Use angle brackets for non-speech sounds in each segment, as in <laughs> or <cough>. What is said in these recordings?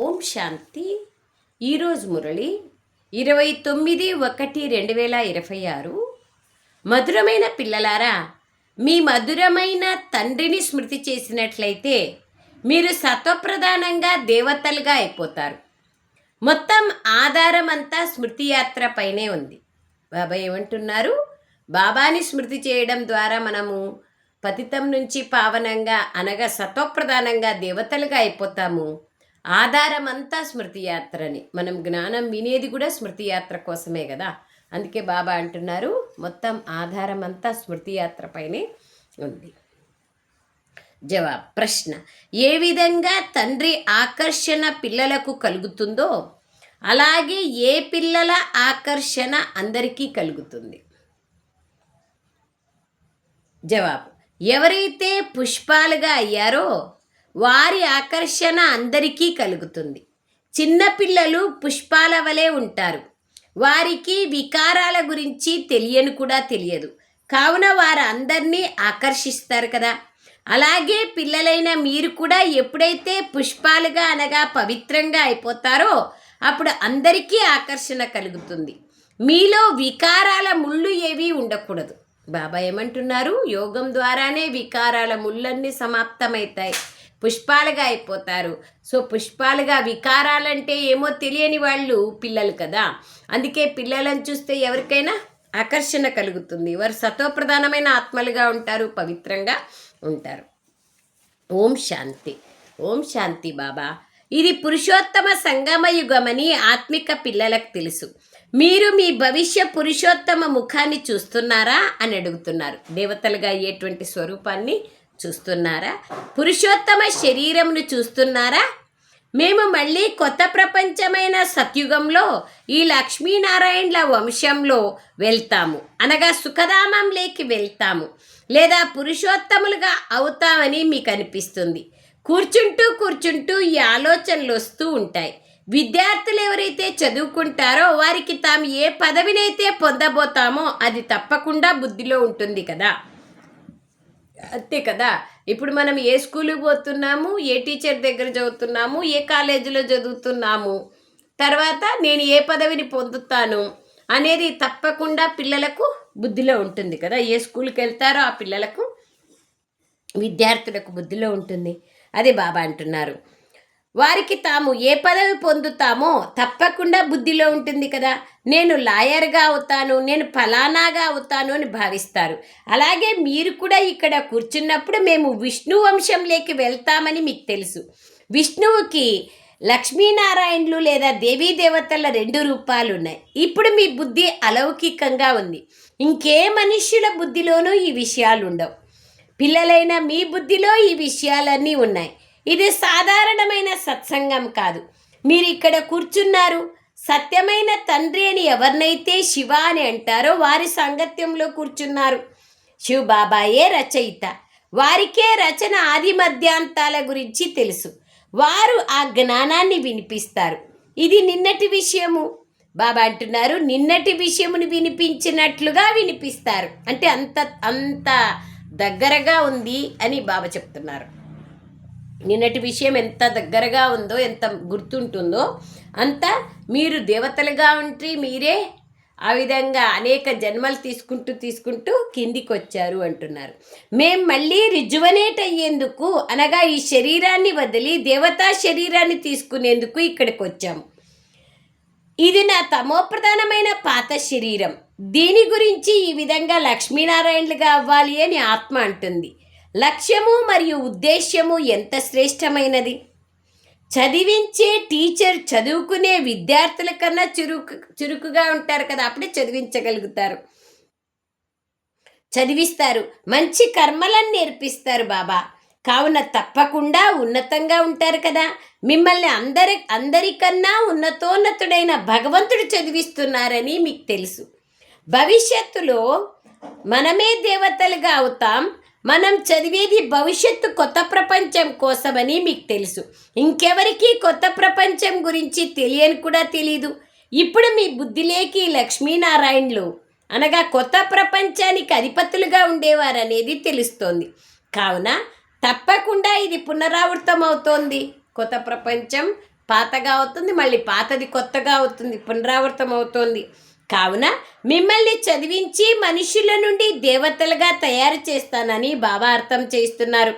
ఓం శాంతి. ఈరోజు మురళి ఇరవై తొమ్మిది ఒకటి రెండు వేల ఇరవై ఆరు. మధురమైన పిల్లలారా మీ మధురమైన తండ్రిని స్మృతి చేసినట్లయితే మీరు సత్వప్రధానంగా దేవతలుగా అయిపోతారు. మొత్తం ఆధారం అంతా స్మృతి యాత్ర పైనే ఉంది. బాబా ఏమంటున్నారు? బాబాని స్మృతి చేయడం ద్వారా మనము పతితం నుంచి పావనంగా అనగా సత్వప్రధానంగా దేవతలుగా అయిపోతాము. ఆధారం అంతా స్మృతి యాత్రని. మనం జ్ఞానం వినేది కూడా స్మృతి యాత్ర కోసమే కదా. అందుకే బాబా అంటున్నారు మొత్తం ఆధారం అంతా స్మృతి యాత్రపైనే ఉంది. జవాబ్ ప్రశ్న ఏ విధంగా తండ్రి ఆకర్షణ పిల్లలకు కలుగుతుందో అలాగే ఏ పిల్లల ఆకర్షణ అందరికీ కలుగుతుంది? జవాబు ఎవరైతే పుష్పాలుగా అయ్యారో వారి ఆకర్షణ అందరికీ కలుగుతుంది. చిన్నపిల్లలు పుష్పాల వలె ఉంటారు. వారికి వికారాల గురించి తెలియని కూడా తెలియదు. కావున వారు అందరినీ ఆకర్షిస్తారు కదా. అలాగే పిల్లలైన మీరు కూడా ఎప్పుడైతే పుష్పాలుగా అనగా పవిత్రంగా అయిపోతారో అప్పుడు అందరికీ ఆకర్షణ కలుగుతుంది. మీలో వికారాల ముళ్ళు ఏవి ఉండకూడదు. బాబా ఏమంటున్నారు? యోగం ద్వారానే వికారాల ముళ్ళన్నీ సమాప్తమవుతాయి. పుష్పాలుగా అయిపోతారు. సో పుష్పాలుగా వికారాలంటే ఏమో తెలియని వాళ్ళు పిల్లలు కదా. అందుకే పిల్లలను చూస్తే ఎవరికైనా ఆకర్షణ కలుగుతుంది. వారు సత్వప్రధానమైన ఆత్మలుగా ఉంటారు పవిత్రంగా ఉంటారు. ఓం శాంతి. ఓం శాంతి బాబా. ఇది పురుషోత్తమ సంగమ యుగమని ఆత్మిక పిల్లలకు తెలుసు. మీరు మీ భవిష్య పురుషోత్తమ ముఖాన్ని చూస్తున్నారా అని అడుగుతున్నారు. దేవతలుగా అయ్యేటువంటి స్వరూపాన్ని చూస్తున్నారా? పురుషోత్తమ శరీరంను చూస్తున్నారా? మేము మళ్ళీ కొత్త ప్రపంచమైన సత్యుగంలో ఈ లక్ష్మీనారాయణల వంశంలో వెళ్తాము. అనగా సుఖధామంలోకి వెళ్తాము. లేదా పురుషోత్తములుగా అవుతామని మీకు అనిపిస్తుంది. కూర్చుంటూ కూర్చుంటూ ఈ ఆలోచనలు వస్తూ ఉంటాయి. విద్యార్థులు ఎవరైతే చదువుకుంటారో వారికి తాము ఏ పదవినైతే పొందబోతామో అది తప్పకుండా బుద్ధిలో ఉంటుంది కదా. అంతే కదా? ఇప్పుడు మనం ఏ స్కూల్కి పోతున్నాము ఏ టీచర్ దగ్గర చదువుతున్నాము ఏ కాలేజీలో చదువుతున్నాము తర్వాత నేను ఏ పదవిని పొందుతాను అనేది తప్పకుండా పిల్లలకు బుద్ధిలో ఉంటుంది కదా? ఏ స్కూల్కి వెళ్తారో ఆ పిల్లలకు విద్యార్థులకు బుద్ధిలో ఉంటుంది. అదే బాబా అంటున్నారు. వారికి తాము ఏ పదవి పొందుతామో తప్పకుండా బుద్ధిలో ఉంటుంది కదా. నేను లాయర్గా అవుతాను నేను ఫలానాగా అవుతాను అని భావిస్తారు. అలాగే మీరు కూడా ఇక్కడ కూర్చున్నప్పుడు మేము విష్ణు వంశంలోకి వెళ్తామని మీకు తెలుసు. విష్ణువుకి లక్ష్మీనారాయణులు లేదా దేవీ దేవతల రెండు రూపాలు ఉన్నాయి. ఇప్పుడు మీ బుద్ధి అలౌకికంగా ఉంది. ఇంకే మనుష్యుల బుద్ధిలోనూ ఈ విషయాలు ఉండవు. పిల్లలైన మీ బుద్ధిలో ఈ విషయాలన్నీ ఉన్నాయి. ఇది సాధారణమైన సత్సంగం కాదు. మీరు ఇక్కడ కూర్చున్నారు. సత్యమైన తండ్రి అని ఎవరినైతే శివ అని అంటారో వారి సాంగత్యంలో కూర్చున్నారు. శివ బాబాయే రచయిత. వారికే రచన ఆది మధ్యాంతాల గురించి తెలుసు. వారు ఆ జ్ఞానాన్ని వినిపిస్తారు. ఇది నిన్నటి విషయము. బాబా అంటున్నారు నిన్నటి విషయమును వినిపించినట్లుగా వినిపిస్తారు. అంటే అంత అంత దగ్గరగా ఉంది అని బాబా చెప్తున్నారు. నిన్నటి విషయం ఎంత దగ్గరగా ఉందో ఎంత గుర్తుంటుందో అంత మీరు దేవతలుగా ఉంటే మీరే ఆ విధంగా అనేక జన్మలు తీసుకుంటూ తీసుకుంటూ కిందికి వచ్చారు అంటున్నారు. మేం మళ్ళీ రిజువనేట్ అయ్యేందుకు అనగా ఈ శరీరాన్ని వదిలి దేవతా శరీరాన్ని తీసుకునేందుకు ఇక్కడికి వచ్చాము ఇది నా తమోప్రధానమైన పాత శరీరం. దీని గురించి ఈ విధంగా లక్ష్మీనారాయణలుగా అవ్వాలి అని ఆత్మ అంటుంది. లక్ష్యము మరియు ఉద్దేశ్యము ఎంత శ్రేష్టమైనది? చదివించే టీచర్ చదువుకునే విద్యార్థుల కన్నా చురుకు చురుకుగా ఉంటారు కదా అప్పుడే చదివించగలుగుతారు. చదివిస్తారు. మంచి కర్మలను నేర్పిస్తారు బాబా. కావున తప్పకుండా ఉన్నతంగా ఉంటారు కదా. మిమ్మల్ని అందరి అందరికన్నా ఉన్నతోన్నతుడైన భగవంతుడు చదివిస్తున్నారని మీకు తెలుసు. భవిష్యత్తులో మనమే దేవతలుగా అవుతాం. మనం చదివేది భవిష్యత్తు కొత్త ప్రపంచం కోసమని మీకు తెలుసు. ఇంకెవరికీ కొత్త ప్రపంచం గురించి తెలియని కూడా తెలీదు. ఇప్పుడు మీ బుద్ధిలేకి లక్ష్మీనారాయణలు అనగా కొత్త ప్రపంచానికి అధిపతులుగా ఉండేవారనేది తెలుస్తోంది. కావున తప్పకుండా ఇది పునరావృతం అవుతోంది కొత్త ప్రపంచం పాతగా అవుతుంది మళ్ళీ పాతది కొత్తగా అవుతుంది పునరావృతం అవుతోంది కావున మిమ్మల్ని చదివించి మనుషుల నుండి దేవతలుగా తయారు చేస్తానని బాబా అర్థం చేస్తున్నారు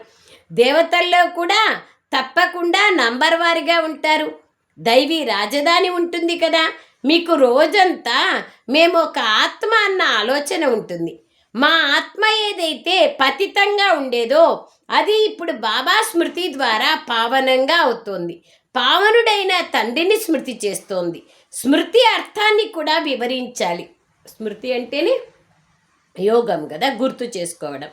దేవతల్లో కూడా తప్పకుండా నంబర్ వారిగా ఉంటారు. దైవీ రాజధాని ఉంటుంది కదా. మీకు రోజంతా మేము ఒక ఆత్మ అన్న ఆలోచన ఉంటుంది. మా ఆత్మ ఏదైతే పతితంగా ఉండేదో అది ఇప్పుడు బాబా స్మృతి ద్వారా పావనంగా అవుతోంది. పావనుడైన తండ్రిని స్మృతి చేస్తోంది. స్మృతి అర్థాన్ని కూడా వివరించాలి. స్మృతి అంటేనే యోగం కదా గుర్తు చేసుకోవడం.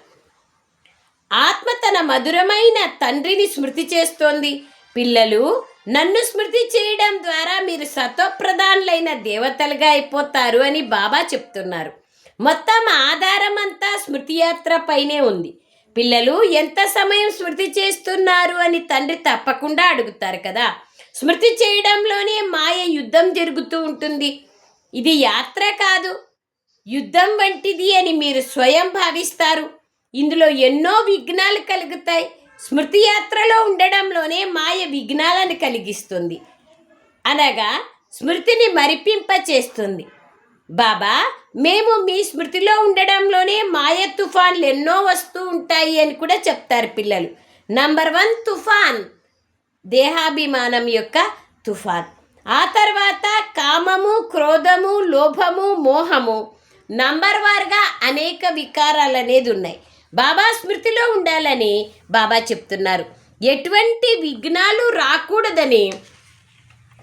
ఆత్మ తన మధురమైన తండ్రిని స్మృతి చేస్తోంది. పిల్లలు నన్ను స్మృతి చేయడం ద్వారా మీరు సత్వప్రధానులైన దేవతలుగా అయిపోతారు అని బాబా చెప్తున్నారు. మొత్తం ఆధారం అంతా స్మృతి యాత్ర పైనే ఉంది. పిల్లలు ఎంత సమయం స్మృతి చేస్తున్నారు అని తండ్రి తప్పకుండా అడుగుతారు కదా. స్మృతి చేయడంలోనే మాయ యుద్ధం జరుగుతూ ఉంటుంది. ఇది యాత్ర కాదు. యుద్ధం వంటిది అని మీరు స్వయం భావిస్తారు. ఇందులో ఎన్నో విఘ్నాలు కలుగుతాయి. స్మృతి యాత్రలో ఉండడంలోనే మాయ విఘ్నాలను కలిగిస్తుంది. అనగా స్మృతిని మరిపింప చేస్తుంది బాబా మేము మీ స్మృతిలో ఉండడంలోనే మాయ తుఫాన్లు ఎన్నో వస్తూ ఉంటాయి అని కూడా చెప్తారు పిల్లలు. నంబర్ వన్ తుఫాన్. దేహాభిమానం యొక్క తుఫాన్. ఆ తర్వాత కామము క్రోధము లోభము మోహము. నంబర్ వారుగా అనేక వికారాలు అనేది ఉన్నాయి. బాబా స్మృతిలో ఉండాలని బాబా చెప్తున్నారు. ఎటువంటి విఘ్నాలు రాకూడదని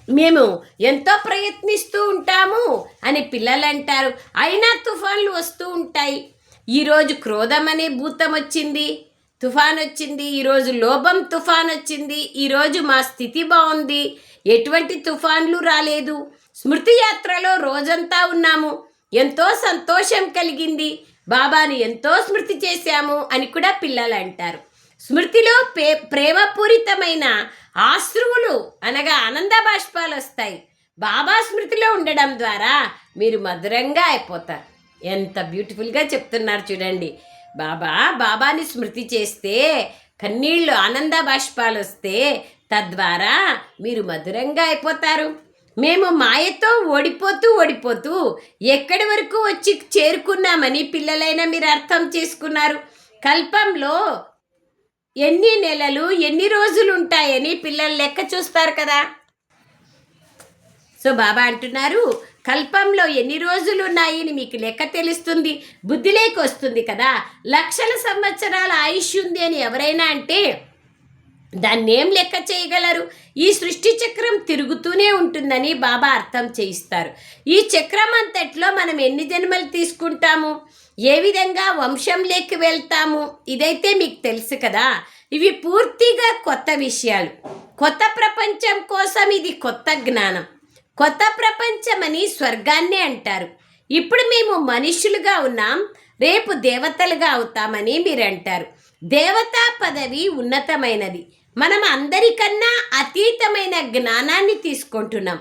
మేము ఎంతో ప్రయత్నిస్తూ ఉంటాము అని పిల్లలు అంటారు అయినా తుఫాన్లు వస్తూ ఉంటాయి. ఈరోజు క్రోధం అనే భూతం వచ్చింది. తుఫాన్ వచ్చింది ఈరోజు లోభం తుఫాన్ వచ్చింది ఈరోజు మా స్థితి బాగుంది ఎటువంటి తుఫాన్లు రాలేదు. స్మృతి యాత్రలో రోజంతా ఉన్నాము. ఎంతో సంతోషం కలిగింది. బాబాను ఎంతో స్మృతి చేశాము అని కూడా పిల్లలు అంటారు. స్మృతిలో పే ప్రేమపూరితమైన ఆశ్రువులు అనగా ఆనంద బాష్పాలు వస్తాయి. బాబా స్మృతిలో ఉండడం ద్వారా మీరు మధురంగా అయిపోతారు. ఎంత బ్యూటిఫుల్గా చెప్తున్నారు చూడండి. బాబా బాబాని స్మృతి చేస్తే కన్నీళ్ళు ఆనంద బాష్పాలు వస్తే తద్వారా మీరు మధురంగా అయిపోతారు. మేము మాయతో ఓడిపోతూ ఓడిపోతూ ఎక్కడి వరకు వచ్చి చేరుకున్నామని పిల్లలైనా మీరు అర్థం చేసుకున్నారు. కల్పంలో ఎన్ని నెలలు ఎన్ని రోజులు ఉంటాయని పిల్లలు లెక్క చూస్తారు కదా. సో బాబా అంటున్నారు కల్పంలో ఎన్ని రోజులు ఉన్నాయని మీకు లెక్క తెలుస్తుంది? బుద్ధిలోకి వస్తుంది కదా? లక్షల సంవత్సరాల ఆయుష్ ఉంది అని ఎవరైనా అంటే దాన్ని ఏం లెక్క చేయగలరు? ఈ సృష్టి చక్రం తిరుగుతూనే ఉంటుందని బాబా అర్థం చేయిస్తారు. ఈ చక్రం అంతట్లో మనం ఎన్ని జన్మలు తీసుకుంటాము? ఏ విధంగా వంశంలోకి వెళ్తాము? ఇదైతే మీకు తెలుసు కదా? ఇవి పూర్తిగా కొత్త విషయాలు. కొత్త ప్రపంచం కోసం ఇది కొత్త జ్ఞానం. కొత్త ప్రపంచమని స్వర్గాన్నే అంటారు. ఇప్పుడు మేము మనుషులుగా ఉన్నాం రేపు దేవతలుగా అవుతామని మీరు అంటారు దేవతా పదవి ఉన్నతమైనది. మనం అందరికన్నా అతీతమైన జ్ఞానాన్ని తీసుకుంటున్నాం.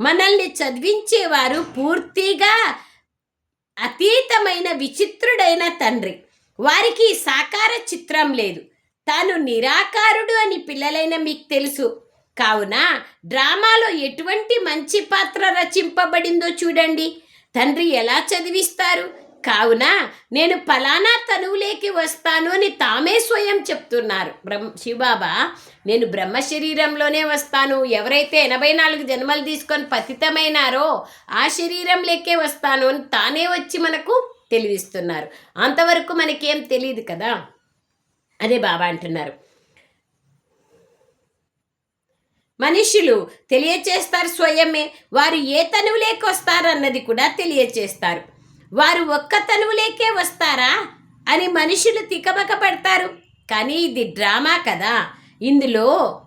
మనల్ని చదివించేవారు పూర్తిగా అతీతమైన విచిత్రుడైన తండ్రి. వారికి సాకార చిత్రం లేదు. తాను నిరాకారుడు అని పిల్లలైన మీకు తెలుసు. కావున డ్రామాలో ఎటువంటి మంచి పాత్ర రచింపబడిందో చూడండి. తండ్రి ఎలా చదివిస్తారు? కావున నేను ఫలానా తనువులేకి వస్తాను అని తామే స్వయం చెప్తున్నారు. బ్రహ్మ శివబాబా నేను బ్రహ్మ శరీరంలోనే వస్తాను. ఎవరైతే ఎనభై నాలుగు జన్మలు తీసుకొని పతితమైనారో ఆ శరీరంలోకే వస్తాను అని తానే వచ్చి మనకు తెలివిస్తున్నారు అంతవరకు మనకేం తెలియదు కదా? అదే బాబా అంటున్నారు. మనుషులు తెలియచేస్తారు స్వయమే. వారు ఏ తనువులేకి వస్తారు అన్నది కూడా తెలియచేస్తారు. వారు ఒక్క తనువులేకే వస్తారా అని మనుషులు తికమక పడతారు. కానీ ఇది డ్రామా కదా. ఇందులో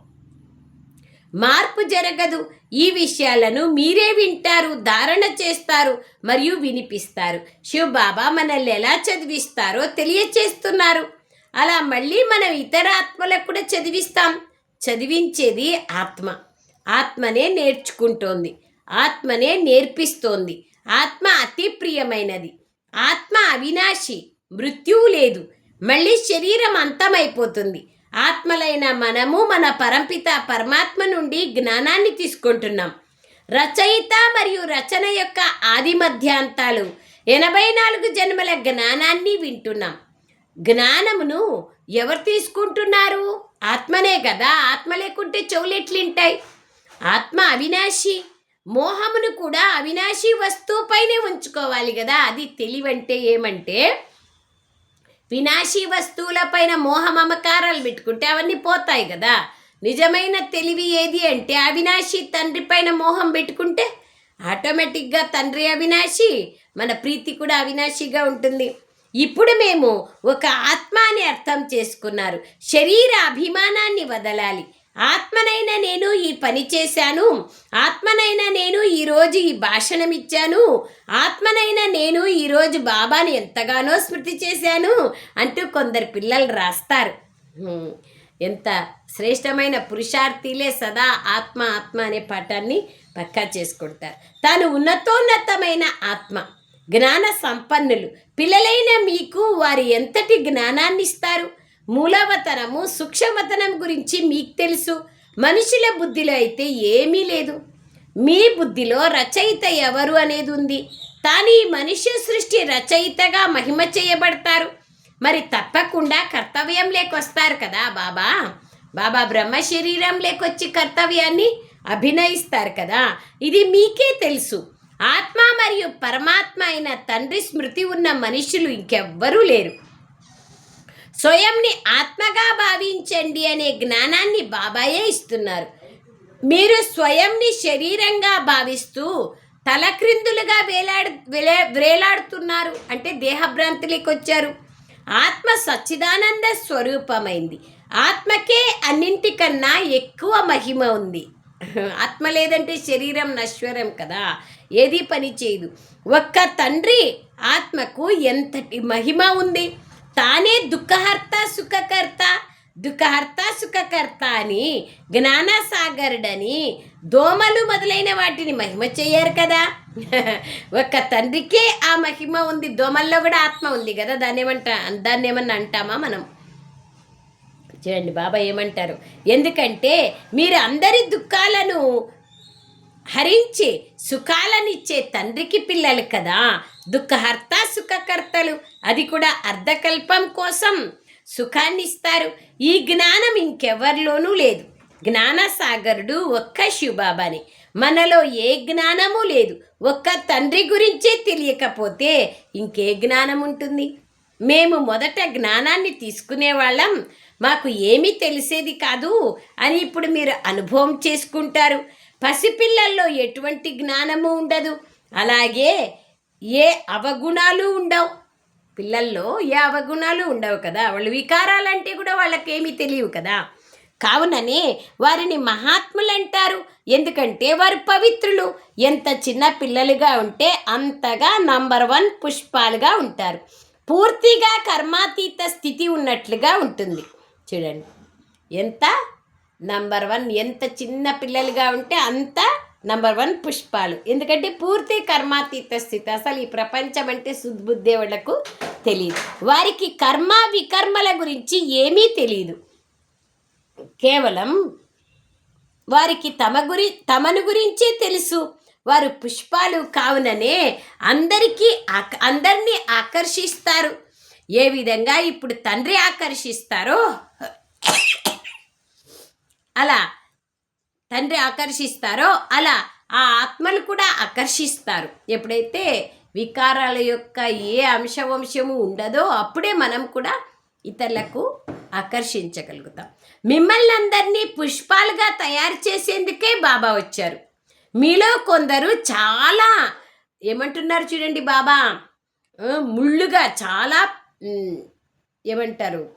మార్పు జరగదు. ఈ విషయాలను మీరే వింటారు ధారణ చేస్తారు మరియు వినిపిస్తారు. శివ్ బాబా మనల్ని ఎలా చదివిస్తారో తెలియచేస్తున్నారు. అలా మళ్ళీ మనం ఇతర ఆత్మలకు కూడా చదివిస్తాం. చదివించేది ఆత్మ. ఆత్మనే నేర్చుకుంటోంది. ఆత్మనే నేర్పిస్తోంది. ఆత్మ అతి ప్రియమైనది. ఆత్మ అవినాశి. మృత్యువు లేదు. మళ్ళీ శరీరం అంతమైపోతుంది. ఆత్మలైన మనము మన పరంపిత పరమాత్మ నుండి జ్ఞానాన్ని తీసుకుంటున్నాం. రచయిత మరియు రచన యొక్క ఆది మధ్యాంతాలు ఎనభై నాలుగు జన్మల జ్ఞానాన్ని వింటున్నాం. జ్ఞానమును ఎవరు తీసుకుంటున్నారు? ఆత్మనే కదా ఆత్మ లేకుంటే చెవులెట్లుంటాయి ఆత్మ అవినాశి మోహమును కూడా అవినాశి వస్తువుపైనే ఉంచుకోవాలి కదా అది తెలివంటే ఏమంటే వినాశీ వస్తువులపైన మోహ మమకారాలు పెట్టుకుంటే అవన్నీ పోతాయి కదా నిజమైన తెలివి ఏది అంటే అవినాశి తండ్రి పైన మోహం పెట్టుకుంటే ఆటోమేటిక్గా తండ్రి అవినాశి మన ప్రీతి కూడా అవినాశిగా ఉంటుంది. ఇప్పుడు మేము ఒక ఆత్మాని అర్థం చేసుకున్నారు. శరీర అభిమానాన్ని వదలాలి. ఆత్మనైనా నేను ఈ పని చేశాను. ఆత్మనైనా నేను ఈరోజు ఈ భాషణమిచ్చాను ఆత్మనైనా నేను ఈరోజు బాబాని ఎంతగానో స్మృతి చేశాను అంటూ కొందరు పిల్లలు రాస్తారు. ఎంత శ్రేష్టమైన పురుషార్థిలే సదా ఆత్మ ఆత్మ అనే పాఠాన్ని పక్కా చేసుకుంటారు. తాను ఉన్నతోన్నతమైన ఆత్మ. జ్ఞాన సంపన్నులు. పిల్లలైన మీకు వారి ఎంతటి జ్ఞానాన్ని ఇస్తారు మూలవతనము సూక్ష్మతనం గురించి మీకు తెలుసు. మనుషుల బుద్ధిలో అయితే ఏమీ లేదు. మీ బుద్ధిలో రచయిత ఎవరు అనేది ఉంది. తాను ఈ మనుష్య సృష్టి రచయితగా మహిమ చేయబడతారు. మరి తప్పకుండా కర్తవ్యం లేకొస్తారు కదా బాబా. బాబా బ్రహ్మ శరీరం లేకొచ్చి కర్తవ్యాన్ని అభినయిస్తారు కదా. ఇది మీకే తెలుసు. ఆత్మ మరియు పరమాత్మ అయిన తండ్రి స్మృతి ఉన్న మనుషులు ఇంకెవ్వరూ లేరు. స్వయంని ఆత్మగా భావించండి అనే జ్ఞానాన్ని బాబాయే ఇస్తున్నారు. మీరు స్వయంని శరీరంగా భావిస్తూ తలక్రిందులుగా వేలాడు వేలే వేలాడుతున్నారు. అంటే దేహభ్రాంతిలోకి వచ్చారు. ఆత్మ సచ్చిదానంద స్వరూపమైంది. ఆత్మకే అన్నింటికన్నా ఎక్కువ మహిమ ఉంది. <laughs> ఆత్మ లేదంటే శరీరం నశ్వరం కదా. ఏది పని చేయదు. ఒక్క తండ్రి ఆత్మకు ఎంతటి మహిమ ఉంది? తానే దుఃఖహర్త సుఖకర్త. దుఃఖహర్త సుఖకర్త అని జ్ఞానసాగరుడని దోమలు మొదలైన వాటిని మహిమ చేయరు కదా. <laughs> ఒక్క తండ్రికే ఆ మహిమ ఉంది. దోమల్లో కూడా ఆత్మ ఉంది కదా. దాన్ని ఏమంటా దాన్ని ఏమన్నా అంటామా మనం? చూడండి బాబా ఏమంటారు? ఎందుకంటే మీరు అందరి దుఃఖాలను హరించి సుఖాలనిచ్చే తండ్రికి పిల్లలు కదా. దుఃఖహర్త సుఖకర్తలు. అది కూడా అర్ధకల్పం కోసం సుఖాన్ని ఇస్తారు ఈ జ్ఞానం ఇంకెవరిలోనూ లేదు. జ్ఞానసాగరుడు ఒక్క శివబాబాని. మనలో ఏ జ్ఞానము లేదు. ఒక్క తండ్రి గురించే తెలియకపోతే ఇంకే జ్ఞానం ఉంటుంది మేము మొదట జ్ఞానాన్ని తీసుకునేవాళ్ళం. మాకు ఏమీ తెలిసేది కాదు అని ఇప్పుడు మీరు అనుభవం చేసుకుంటారు. పసిపిల్లల్లో ఎటువంటి జ్ఞానము ఉండదు. అలాగే ఏ అవగుణాలు ఉండవు. పిల్లల్లో ఏ అవగుణాలు ఉండవు కదా. వాళ్ళు వికారాలంటే కూడా వాళ్ళకేమీ తెలియవు కదా. కావుననే వారిని మహాత్ములు అంటారు ఎందుకంటే వారు పవిత్రులు. ఎంత చిన్న పిల్లలుగా ఉంటే అంతగా నంబర్ వన్ పుష్పాలుగా ఉంటారు. పూర్తిగా కర్మాతీత స్థితి ఉన్నట్లుగా ఉంటుంది. చూడండి. ఎంత? నంబర్ వన్ ఎంత చిన్న పిల్లలుగా ఉంటే అంత నంబర్ వన్ పుష్పాలు. ఎందుకంటే పూర్తి కర్మాతీత స్థితి. అసలు ఈ ప్రపంచం అంటే సుద్బుద్ధేవులకు తెలియదు వారికి కర్మ వికర్మల గురించి ఏమీ తెలియదు కేవలం వారికి తమ గురి తమను గురించే తెలుసు. వారు పుష్పాలు కావుననే అందరికీ అందరినీ ఆకర్షిస్తారు. ఏ విధంగా ఇప్పుడు తండ్రి ఆకర్షిస్తారో? అలా తండ్రి ఆకర్షిస్తారో అలా ఆ ఆత్మలు కూడా ఆకర్షిస్తారు. ఎప్పుడైతే వికారాల యొక్క ఏ అంశవంశము ఉండదో అప్పుడే మనం కూడా ఇతరులకు ఆకర్షించగలుగుతాం. మిమ్మల్ని అందరినీ పుష్పాలుగా తయారు చేసేందుకే బాబా వచ్చారు. మీలో కొందరు చాలా ఏమంటున్నారు చూడండి బాబా. ముళ్ళుగా చాలా ఏమంటారు?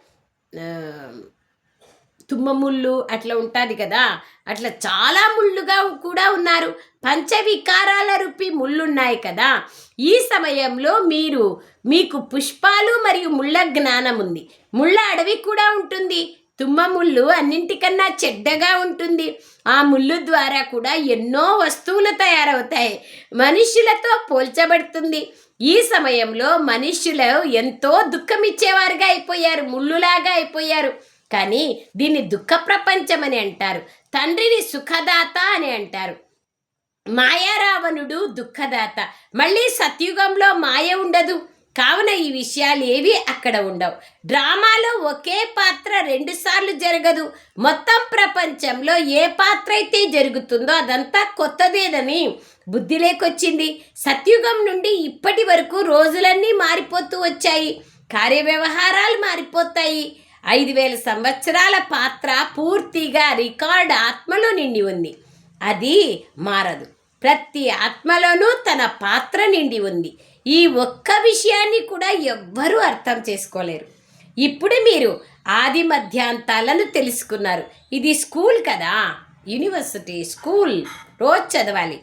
తుమ్మ ముళ్ళు అట్లా ఉంటుంది కదా? అట్లా చాలా ముళ్ళుగా కూడా ఉన్నారు. పంచవికారాల రూపి ముళ్ళున్నాయి కదా? ఈ సమయంలో మీరు మీకు పుష్పాలు మరియు ముళ్ళ జ్ఞానం ఉంది. ముళ్ళ అడవి కూడా ఉంటుంది. తుమ్మ ముళ్ళు అన్నింటికన్నా చెడ్డగా ఉంటుంది. ఆ ముళ్ళు ద్వారా కూడా ఎన్నో వస్తువులు తయారవుతాయి. మనుషులతో పోల్చబడుతుంది. ఈ సమయంలో మనుష్యులు ఎంతో దుఃఖమిచ్చేవారుగా అయిపోయారు ముళ్ళులాగా అయిపోయారు. కానీ దీన్ని దుఃఖ ప్రపంచం అని అంటారు తండ్రిని సుఖదాత అని అంటారు. మాయారావణుడు దుఃఖదాత. మళ్ళీ సత్యుగంలో మాయ ఉండదు. కావున ఈ విషయాలు ఏవి అక్కడ ఉండవు. డ్రామాలో ఒకే పాత్ర రెండుసార్లు జరగదు. మొత్తం ప్రపంచంలో ఏ పాత్ర అయితే జరుగుతుందో అదంతా కొత్తదేదని బుద్ధి లేకొచ్చింది. సత్యుగం నుండి ఇప్పటి వరకు రోజులన్నీ మారిపోతూ వచ్చాయి. కార్యవ్యవహారాలు మారిపోతాయి. ఐదు వేల సంవత్సరాల పాత్ర పూర్తిగా రికార్డ్ ఆత్మలో నిండి ఉంది. అది మారదు. ప్రతి ఆత్మలోనూ తన పాత్ర నిండి ఉంది. ఈ ఒక్క విషయాన్ని కూడా ఎవ్వరూ అర్థం చేసుకోలేరు. ఇప్పుడు మీరు ఆది మధ్యాంతాలను తెలుసుకున్నారు. ఇది స్కూల్ కదా? University school. రోజు చదవాలి.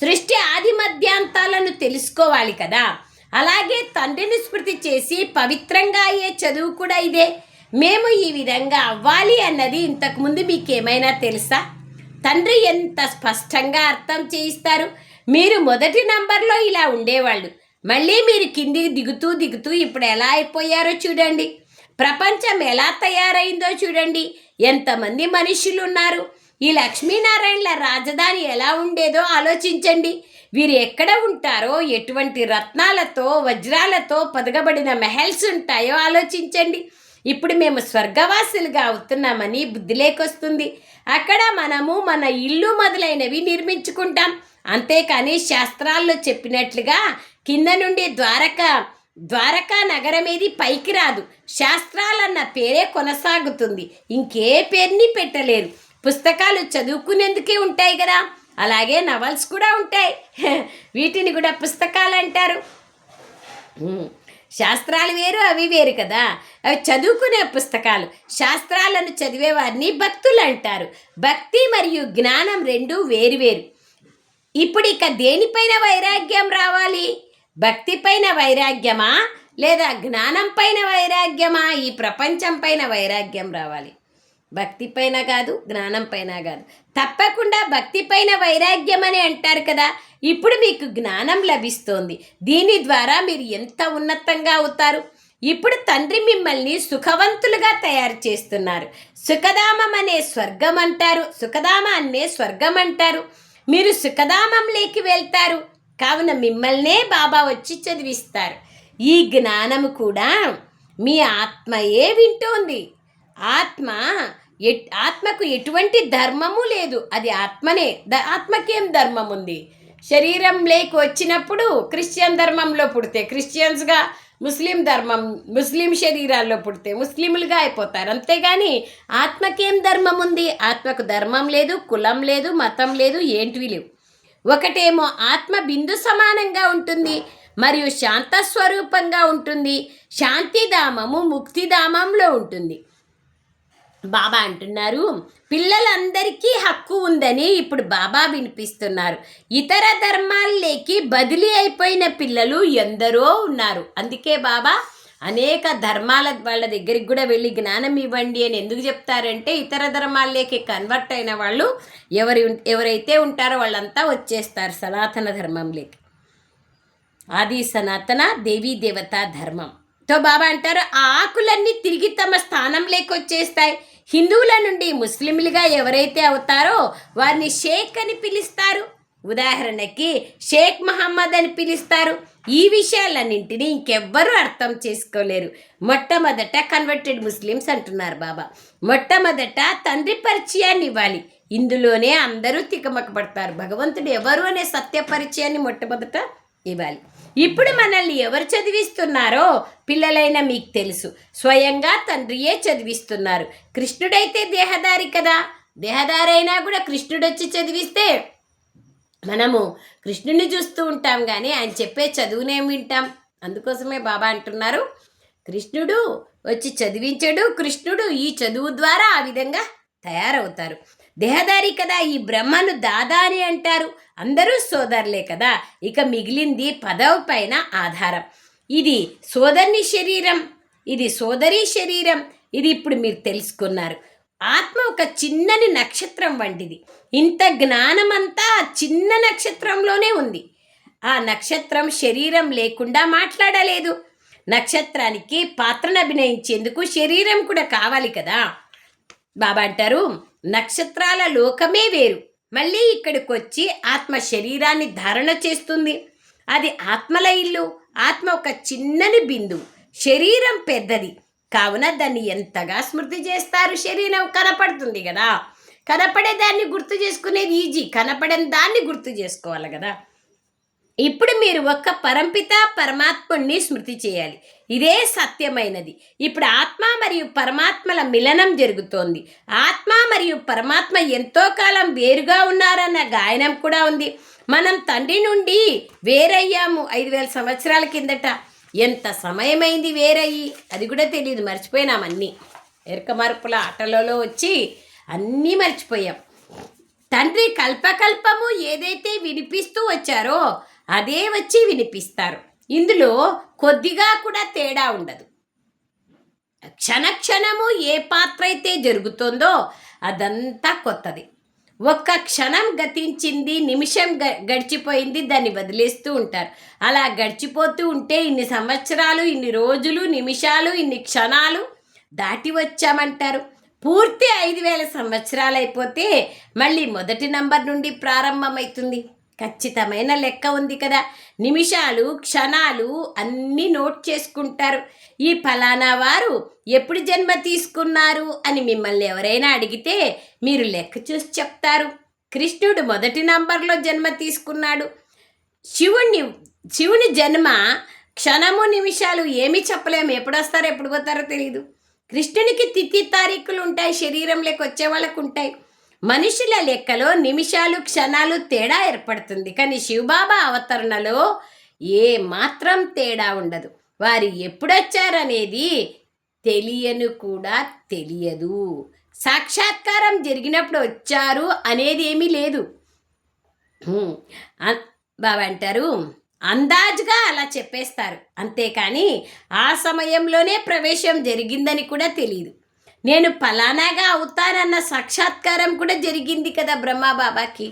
సృష్టి ఆది మధ్యాంతాలను తెలుసుకోవాలి కదా? అలాగే తండ్రిని స్మృతి చేసి పవిత్రంగా అయ్యే చదువు కూడా ఇదే. మేము ఈ విధంగా అవ్వాలి అన్నది ఇంతకుముందు మీకేమైనా తెలుసా? తండ్రి ఎంత స్పష్టంగా అర్థం చేయిస్తారు? మీరు మొదటి నంబర్లో ఇలా ఉండేవాళ్ళు. మళ్ళీ మీరు కిందికి దిగుతూ దిగుతూ ఇప్పుడు ఎలా అయిపోయారో చూడండి. ప్రపంచం ఎలా తయారైందో చూడండి. ఎంతమంది మనుషులు ఉన్నారు ఈ లక్ష్మీనారాయణల రాజధాని ఎలా ఉండేదో ఆలోచించండి. వీరు ఎక్కడ ఉంటారో ఎటువంటి రత్నాలతో వజ్రాలతో పదగబడిన మెహల్స్ ఉంటాయో ఆలోచించండి. ఇప్పుడు మేము స్వర్గవాసులుగా అవుతున్నామని బుద్ధి లేకొస్తుంది. అక్కడ మనము మన ఇల్లు మొదలైనవి నిర్మించుకుంటాం. అంతేకాని శాస్త్రాల్లో చెప్పినట్లుగా కింద నుండి ద్వారక ద్వారకా నగరం ఏది పైకి రాదు. శాస్త్రాలన్న పేరే కొనసాగుతుంది. ఇంకే పేరుని పెట్టలేరు. పుస్తకాలు చదువుకునేందుకే ఉంటాయి కదా. అలాగే నవల్స్ కూడా ఉంటాయి. <laughs> వీటిని కూడా పుస్తకాలు అంటారు. శాస్త్రాలు వేరు అవి వేరు కదా. అవి చదువుకునే పుస్తకాలు. శాస్త్రాలను చదివేవారిని భక్తులు అంటారు. భక్తి మరియు జ్ఞానం రెండు వేరు వేరు. ఇప్పుడు ఇక దేనిపైన వైరాగ్యం రావాలి? భక్తి పైన వైరాగ్యమా? లేదా జ్ఞానం పైన వైరాగ్యమా? ఈ ప్రపంచం పైన వైరాగ్యం రావాలి. భక్తి పైన కాదు జ్ఞానం పైన కాదు. తప్పకుండా భక్తి పైన వైరాగ్యం అని అంటారు కదా ఇప్పుడు మీకు జ్ఞానం లభిస్తోంది. దీని ద్వారా మీరు ఎంత ఉన్నతంగా అవుతారు? ఇప్పుడు తండ్రి మిమ్మల్ని సుఖవంతులుగా తయారు చేస్తున్నారు. సుఖధామం అనే స్వర్గం అంటారు సుఖధామ అనే స్వర్గం అంటారు. మీరు సుఖధామంలోకి వెళ్తారు కావున మిమ్మల్నే బాబా వచ్చి చదివిస్తారు. ఈ జ్ఞానం కూడా మీ ఆత్మయే వింటోంది. ఆత్మ ఆత్మకు ఎటువంటి ధర్మము లేదు. అది ఆత్మనే. ద ఆత్మకేం ధర్మం ఉంది శరీరం లేక వచ్చినప్పుడు క్రిస్టియన్ ధర్మంలో పుడితే క్రిస్టియన్స్గా ముస్లిం ధర్మం ముస్లిం శరీరాల్లో పుడితే ముస్లింలుగా అయిపోతారు. అంతేగాని ఆత్మకేం ధర్మం ఉంది ఆత్మకు ధర్మం లేదు కులం లేదు మతం లేదు ఏంటివి లేవు. ఒకటేమో ఆత్మ బిందు సమానంగా ఉంటుంది మరియు శాంత స్వరూపంగా ఉంటుంది శాంతిధామము ముక్తిధామంలో ఉంటుంది. బాబా అంటున్నారు పిల్లలందరికీ హక్కు ఉందని ఇప్పుడు బాబా వినిపిస్తున్నారు. ఇతర ధర్మాల్లోకి బదిలీ అయిపోయిన పిల్లలు ఎందరో ఉన్నారు. అందుకే బాబా అనేక ధర్మాల వాళ్ళ దగ్గరికి కూడా వెళ్ళి జ్ఞానం ఇవ్వండి అని ఎందుకు చెప్తారంటే ఇతర ధర్మాల్లోకి కన్వర్ట్ అయిన వాళ్ళు ఎవరి ఎవరైతే ఉంటారో వాళ్ళంతా వచ్చేస్తారు సనాతన ధర్మంలోకి. ఆది సనాతన దేవీ దేవత ధర్మం. తో బాబా అంటారు ఆ ఆకులన్నీ తిరిగి తమ స్థానం లేకొచ్చేస్తాయి హిందువుల నుండి ముస్లింలుగా ఎవరైతే అవుతారో వారిని షేక్ అని పిలుస్తారు. ఉదాహరణకి షేక్ మహమ్మద్ అని పిలుస్తారు. ఈ విషయాలన్నింటినీ ఇంకెవ్వరూ అర్థం చేసుకోలేరు. మొట్టమొదట కన్వర్టెడ్ ముస్లిమ్స్ అంటున్నారు బాబా. మొట్టమొదట తండ్రి పరిచయాన్ని ఇవ్వాలి. ఇందులోనే అందరూ తికమక పడతారు భగవంతుడు ఎవరు అనే సత్య పరిచయాన్ని మొట్టమొదట ఇవ్వాలి. ఇప్పుడు మనల్ని ఎవరు చదివిస్తున్నారో పిల్లలైన మీకు తెలుసు. స్వయంగా తండ్రియే చదివిస్తున్నారు. కృష్ణుడైతే దేహదారి కదా? దేహదారి అయినా కూడా కృష్ణుడు వచ్చి చదివిస్తే మనము కృష్ణుని చూస్తూ ఉంటాం కానీ ఆయన చెప్పే చదువునేం వింటాం? అందుకోసమే బాబా అంటున్నారు. కృష్ణుడు వచ్చి చదివించడు. కృష్ణుడు ఈ చదువు ద్వారా ఆ విధంగా తయారవుతారు. దేహదారి కదా ఈ బ్రహ్మను దాదా అని అంటారు. అందరూ సోదరులే కదా ఇక మిగిలింది పదవి పైన ఆధారం. ఇది సోదరుని శరీరం ఇది సోదరి శరీరం ఇది ఇప్పుడు మీరు తెలుసుకున్నారు. ఆత్మ ఒక చిన్నని నక్షత్రం వంటిది. ఇంత జ్ఞానమంతా ఆ చిన్న నక్షత్రంలోనే ఉంది. ఆ నక్షత్రం శరీరం లేకుండా మాట్లాడలేదు. నక్షత్రానికి పాత్రను అభినయించేందుకు శరీరం కూడా కావాలి కదా. బాబా అంటారు నక్షత్రాల లోకమే వేరు. మళ్ళీ ఇక్కడికి వచ్చి ఆత్మ శరీరాన్ని ధారణ చేస్తుంది. అది ఆత్మల ఇల్లు. ఆత్మ ఒక చిన్నని బిందు. శరీరం పెద్దది. కావున దాన్ని ఎంతగా స్మృతి చేస్తారు శరీరం? కనపడుతుంది కదా. కనపడే దాన్ని గుర్తు చేసుకునేది ఈజీ. కనపడని దాన్ని గుర్తు చేసుకోవాలి కదా. ఇప్పుడు మీరు ఒక్క పరంపిత పరమాత్ముణ్ణి స్మృతి చేయాలి. ఇదే సత్యమైనది. ఇప్పుడు ఆత్మ మరియు పరమాత్మల మిలనం జరుగుతోంది. ఆత్మ మరియు పరమాత్మ ఎంతో కాలం వేరుగా ఉన్నారన్న గాయనం కూడా ఉంది. మనం తండ్రి నుండి వేరయ్యాము ఐదు వేల సంవత్సరాల కిందట. ఎంత సమయమైంది వేరయ్యి? అది కూడా తెలియదు మర్చిపోయినాం అన్నీ. ఎరక మార్పుల ఆటలలో వచ్చి అన్నీ మర్చిపోయాం. తండ్రి కల్పకల్పము ఏదైతే వినిపిస్తూ వచ్చారో అదే వచ్చి వినిపిస్తారు. ఇందులో కొద్దిగా కూడా తేడా ఉండదు. క్షణక్షణము ఏ పాత్ర అయితే జరుగుతుందో అదంతా కొత్తది. ఒక్క క్షణం గతించింది నిమిషం గ గడిచిపోయింది దాన్ని వదిలేస్తూ ఉంటారు. అలా గడిచిపోతూ ఉంటే ఇన్ని సంవత్సరాలు ఇన్ని రోజులు నిమిషాలు ఇన్ని క్షణాలు దాటి వచ్చామంటారు. పూర్తి ఐదు వేల సంవత్సరాలు అయిపోతే మళ్ళీ మొదటి నంబర్ నుండి ప్రారంభమవుతుంది. ఖచ్చితమైన లెక్క ఉంది కదా. నిమిషాలు క్షణాలు అన్నీ నోట్ చేసుకుంటారు. ఈ ఫలానా వారు ఎప్పుడు జన్మ తీసుకున్నారు అని మిమ్మల్ని ఎవరైనా అడిగితే మీరు లెక్క చూసి చెప్తారు. కృష్ణుడు మొదటి నంబర్లో జన్మ తీసుకున్నాడు. శివుణ్ణి శివుని జన్మ క్షణము నిమిషాలు ఏమీ చెప్పలేము. ఎప్పుడు వస్తారో ఎప్పుడు పోతారో తెలియదు కృష్ణునికి తిథి తారీఖులు ఉంటాయి. శరీరం లెక్క వచ్చే వాళ్ళకు ఉంటాయి. మనుషుల లెక్కలో నిమిషాలు క్షణాలు తేడా ఏర్పడుతుంది. కానీ శివబాబా అవతరణలో ఏ మాత్రం తేడా ఉండదు. వారు ఎప్పుడొచ్చారనేది తెలియను కూడా తెలియదు. సాక్షాత్కారం జరిగినప్పుడు వచ్చారు అనేది ఏమీ లేదు. బాబా అంటారు అందాజుగా అలా చెప్పేస్తారు. అంతేకాని ఆ సమయంలోనే ప్రవేశం జరిగిందని కూడా తెలియదు నేను ఫలానాగా అవుతానన్న సాక్షాత్కారం కూడా జరిగింది కదా బ్రహ్మబాబాకి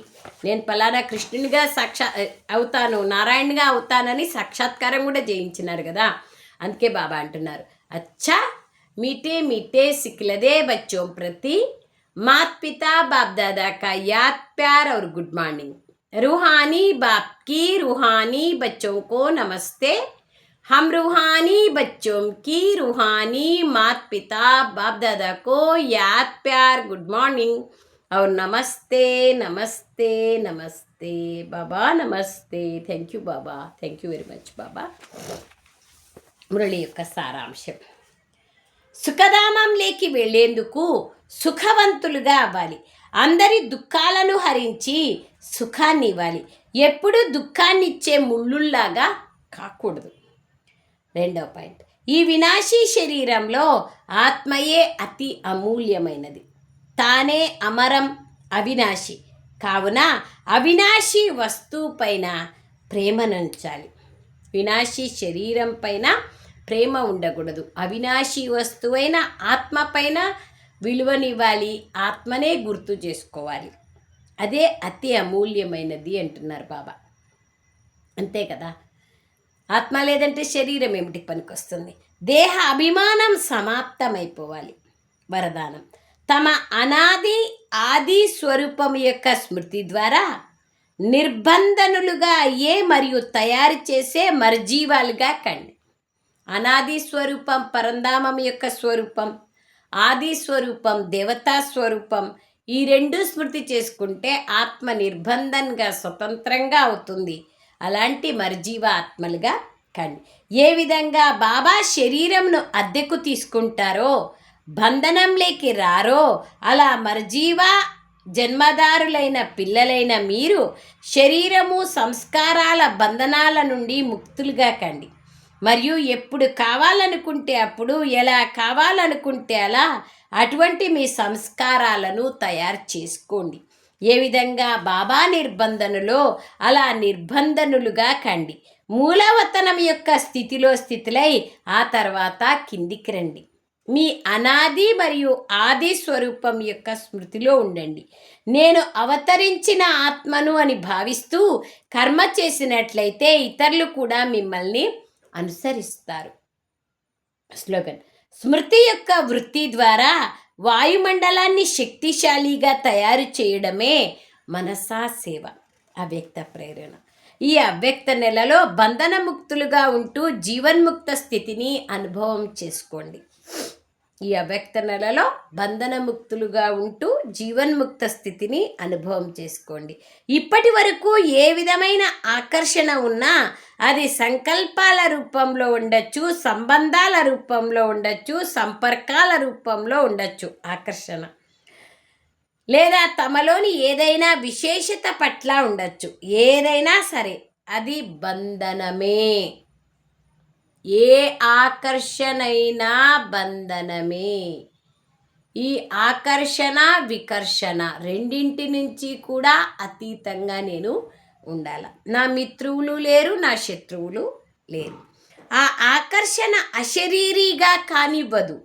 నేను ఫలానా కృష్ణునిగా సాక్షా అవుతాను నారాయణగా అవుతానని సాక్షాత్కారం కూడా చేయించినారు కదా అందుకే బాబా అంటున్నారు అచ్చా మీటే మీటే సిక్లదే బచ్చోం ప్రతి मात पिता बाप दादा का याद प्यार और गुड मॉर्निंग रूहानी बाप की रूहानी बच्चों को नमस्ते हम रूहानी बच्चों की रूहानी मात पिता बाप दादा को याद प्यार गुड मॉर्निंग और नमस्ते नमस्ते नमस्ते बाबा नमस्ते thank you Baba thank you very much बाबा మురళి యొక్క సారాంశం సుఖధామంలోకి వెళ్ళేందుకు సుఖవంతులుగా అవ్వాలి అందరి దుఃఖాలను హరించి సుఖాన్ని ఇవ్వాలి ఎప్పుడు దుఃఖాన్ని ఇచ్చే ముళ్ళుల్లాగా కాకూడదు రెండో పాయింట్. ఈ వినాశీ శరీరంలో ఆత్మయే అతి అమూల్యమైనది. తానే అమరం అవినాశి. కావున అవినాశి వస్తువు పైన ప్రేమనుంచాలి వినాశి శరీరం పైన ప్రేమ ఉండకూడదు. అవినాశి వస్తువైన ఆత్మ పైన విలువనివ్వాలి. ఆత్మనే గుర్తు చేసుకోవాలి. అదే అతి అమూల్యమైనది అంటున్నారు బాబా. అంతే కదా? ఆత్మ లేదంటే శరీరం ఏమిటి పనికొస్తుంది? దేహ అభిమానం సమాప్తమైపోవాలి. వరదానం. తమ అనాది ఆది స్వరూపం యొక్క స్మృతి ద్వారా నిర్బంధనులుగా అయ్యే మరియు తయారు చేసే మర్జీవాలుగా కండి. అనాది స్వరూపం పరంధామం యొక్క స్వరూపం ఆది స్వరూపం దేవతా స్వరూపం ఈ రెండు స్మృతి చేసుకుంటే ఆత్మ నిర్బంధంగా స్వతంత్రంగా అవుతుంది. అలాంటి మర్జీవ ఆత్మలుగా కండి. ఏ విధంగా బాబా శరీరంను అద్దెకు తీసుకుంటారో బంధనంలోకి రారో అలా మర్జీవ జన్మదారులైన పిల్లలైన మీరు శరీరము సంస్కారాల బంధనాల నుండి ముక్తులుగా కండి. మరియు ఎప్పుడు కావాలనుకుంటే అప్పుడు ఎలా కావాలనుకుంటే అలా అటువంటి మీ సంస్కారాలను తయారు చేసుకోండి. ఏ విధంగా బాబా నిర్బంధనులో అలా నిర్బంధనులుగా కండి. మూలవతనం యొక్క స్థితిలో స్థితిలై ఆ తర్వాత కిందికి రండి. మీ అనాది మరియు ఆది స్వరూపం యొక్క స్మృతిలో ఉండండి. నేను అవతరించిన ఆత్మను అని భావిస్తూ కర్మ చేసినట్లయితే ఇతరులు కూడా మిమ్మల్ని అనుసరిస్తారు. స్లోగన్. స్మృతి యొక్క వృత్తి ద్వారా వాయుమండలాన్ని శక్తిశాలిగా తయారు చేయడమే మనసా సేవ. అవ్యక్త ప్రేరణ. ఈ అవ్యక్త నెలలో బంధనముక్తులుగా ఉంటూ జీవన్ముక్త స్థితిని అనుభవం చేసుకోండి. ఈ అవ్యక్త నెలలో బంధనముక్తులుగా ఉంటూ జీవన్ముక్త స్థితిని అనుభవం చేసుకోండి. ఇప్పటి వరకు ఏ విధమైన ఆకర్షణ ఉన్నా అది సంకల్పాల రూపంలో ఉండొచ్చు సంబంధాల రూపంలో ఉండొచ్చు సంపర్కాల రూపంలో ఉండొచ్చు ఆకర్షణ. లేదా తమలోని ఏదైనా విశేషత పట్ల ఉండొచ్చు. ఏదైనా సరే అది బంధనమే. ఏ ఆకర్షణైనా బంధనమే? ఈ ఆకర్షణ వికర్షణ రెండింటి నుంచి కూడా అతీతంగా నేను ఉండాల. నా మిత్రువులు లేరు నా శత్రువులు లేరు. ఆ ఆకర్షణ అశరీరీగా కానివ్వదు.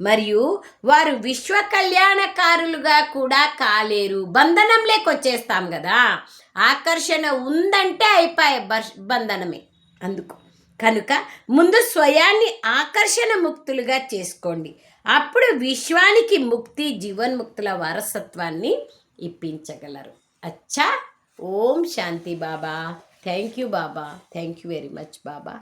మరియు వారు విశ్వ కళ్యాణకారులుగా కూడా కాలేరు. బంధనం లేకొచ్చేస్తాం కదా ఆకర్షణ ఉందంటే అయిపోయే బంధనమే. అందుకు కనుక ముందు స్వయాన్ని ఆకర్షణ ముక్తులుగా చేసుకోండి. అప్పుడు విశ్వానికి ముక్తి జీవన్ముక్తుల వారసత్వాన్ని ఇప్పించగలరు. అచ్చా! ఓం శాంతి Baba. Thank you Baba. Thank you very much Baba.